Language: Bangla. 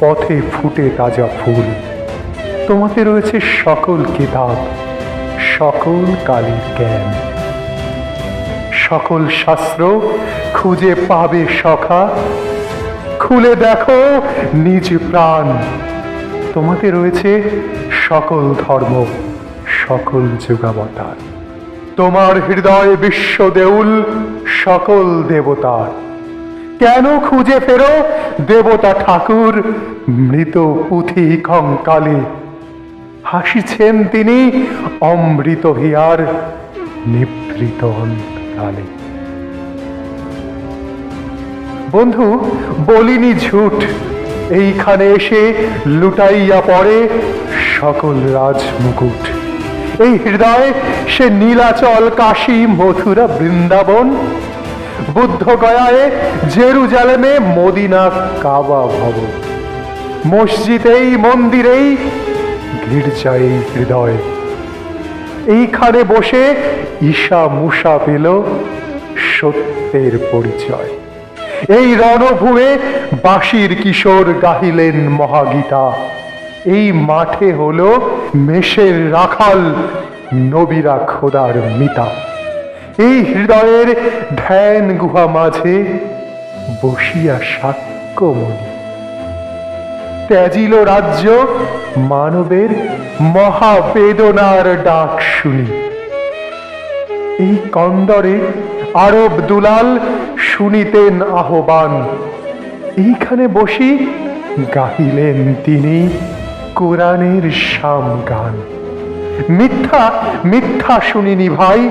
পথে ফুটে তাজা ফুল। তোমাতে রয়েছে সকল কিতাব, সকল কালের জ্ঞান। সকল শাস্ত্র খুঁজে পাবে সখা। খুলে দেখো নিজ প্রাণ। তোমাতে রয়েছে সকল ধর্ম, সকল যুগাবতার। তোমার হৃদয় বিশ্ব দেউল, সকল দেবতার। কেন খুঁজে ফেরো? দেবতা ঠাকুর, মৃত পুঁথি কঙ্কালে হাসিছেন তিনি, অমৃত হিয়ার নিভৃত অন্তরালে। বন্ধু, বলিনি ঝুট। এইখানে এসে লুটাইয়া পড়ে সকল রাজমুকুট। এই হৃদয়ে সে নীলাচল কাশী মথুরা বৃন্দাবন বুদ্ধ গয়ায়, জেরুজালেমে মদিনা কাবা ভবন মসজিদেই, মন্দিরেই গির্জায় হৃদয়। এইখানে বসে ঈশা মুসা পেল সত্যের পরিচয়। এই রণভূমে বাঁশির কিশোর গাহিলেন মহাগীতা। এই মাঠে হলো মেষের রাখাল, নবীরা খোদার মিতা। হৃদয়ের ধ্যান গুহা মাঝে বসিয়া সাক্ষ্যমণি। ত্যাজিল রাজ্য মানবের মহাবেদনার ডাক শুনি। এই কন্দরে আরব দুলাল শুনিতেন আহ্বান। এইখানে বসি গাহিলেন তিনি কোরআনের শাম গান। মিথ্যা মিথ্যা শুনিনি ভাই